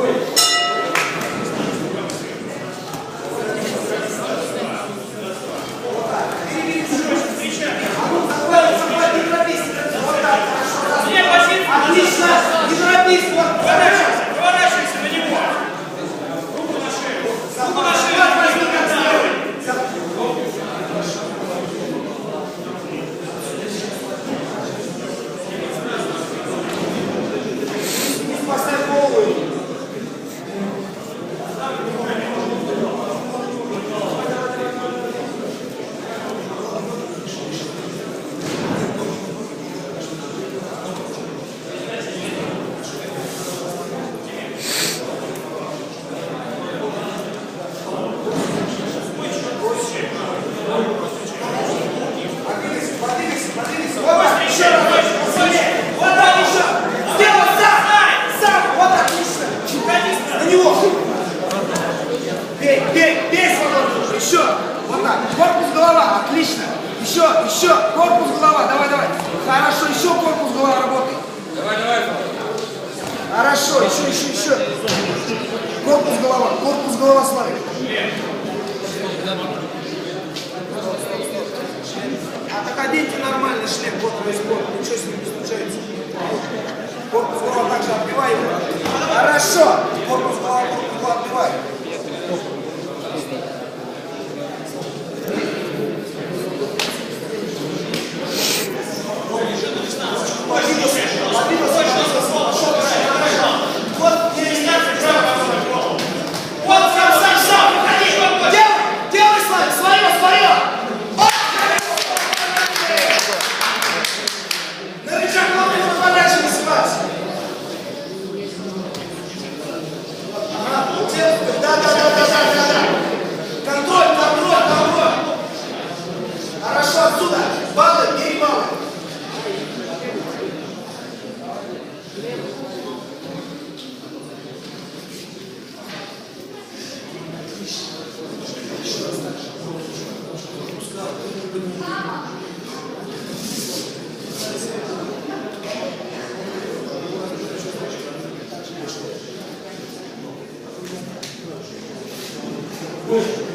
Wait. Бей, бей свободно. Еще. Вот так. Корпус голова. Отлично. Еще, еще. Корпус голова. Давай, давай. Хорошо. Еще корпус голова работает. Давай, давай. Хорошо. Еще, еще, еще. Корпус голова. Корпус голова смотри. А Отходите нормально шлем. Вот весь корпус. Ничего с ним не случается. Корпус голова также отбивай. Хорошо. da, da Vamos!